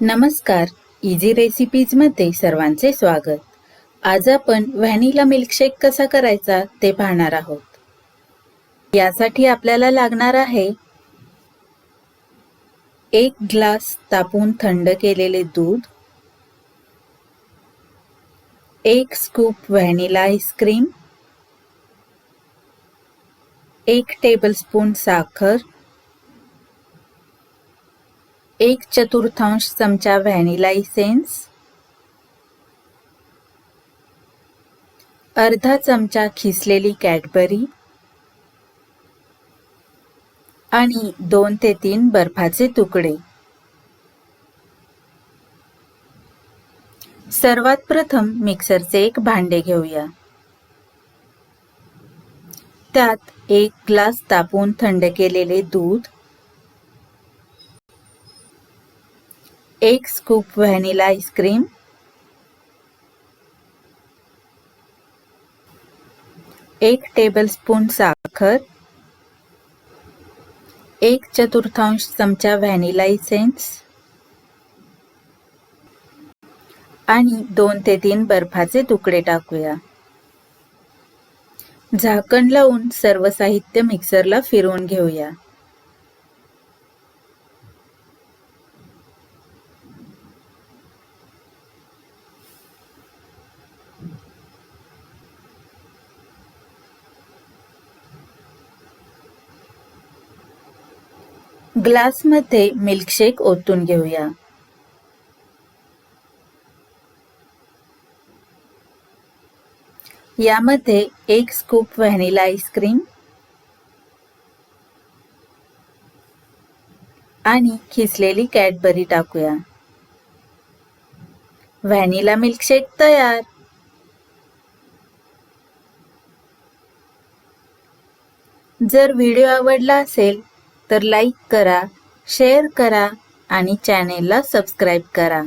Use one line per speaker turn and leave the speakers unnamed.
नमस्कार इझी रेसिपीजमध्ये सर्वांचे स्वागत. आज आपण व्हॅनिला मिल्कशेक कसा करायचा ते पाहणार आहोत. यासाठी आपल्याला लागणार आहे एक ग्लास तापून थंड केलेले दूध एक स्कूप व्हॅनिला आईस्क्रीम एक टेबलस्पून साखर एक चतुर्थांश चमचा व्हॅनिला इसेन्स अर्धा चमचा खिसलेली कॅडबरी. आणि दोन ते तीन बर्फाचे तुकडे. सर्वात प्रथम मिक्सरचे एक भांडे घेऊया. त्यात एक ग्लास तापून थंड केलेले दूध एक स्कूप व्हॅनिला आईस्क्रीम एक टेबलस्पून साखर. एक चतुर्थांश चमचा व्हॅनिला इसेन्स आणि दोन ते तीन बर्फाचे तुकडे टाकूया. झाकण लावून सर्व साहित्य मिक्सरला फिरवून घेऊया. ग्लासमध्ये मिल्कशेक ओतून घेऊया. यामध्ये एक स्कूप व्हॅनिला आईस्क्रीम आणि खिसलेली कॅडबरी टाकूया. व्हॅनिला मिल्कशेक तयार. जर व्हिडिओ आवडला असेल तर लाईक करा शेअर करा आणि चॅनेलला सबस्क्राईब करा.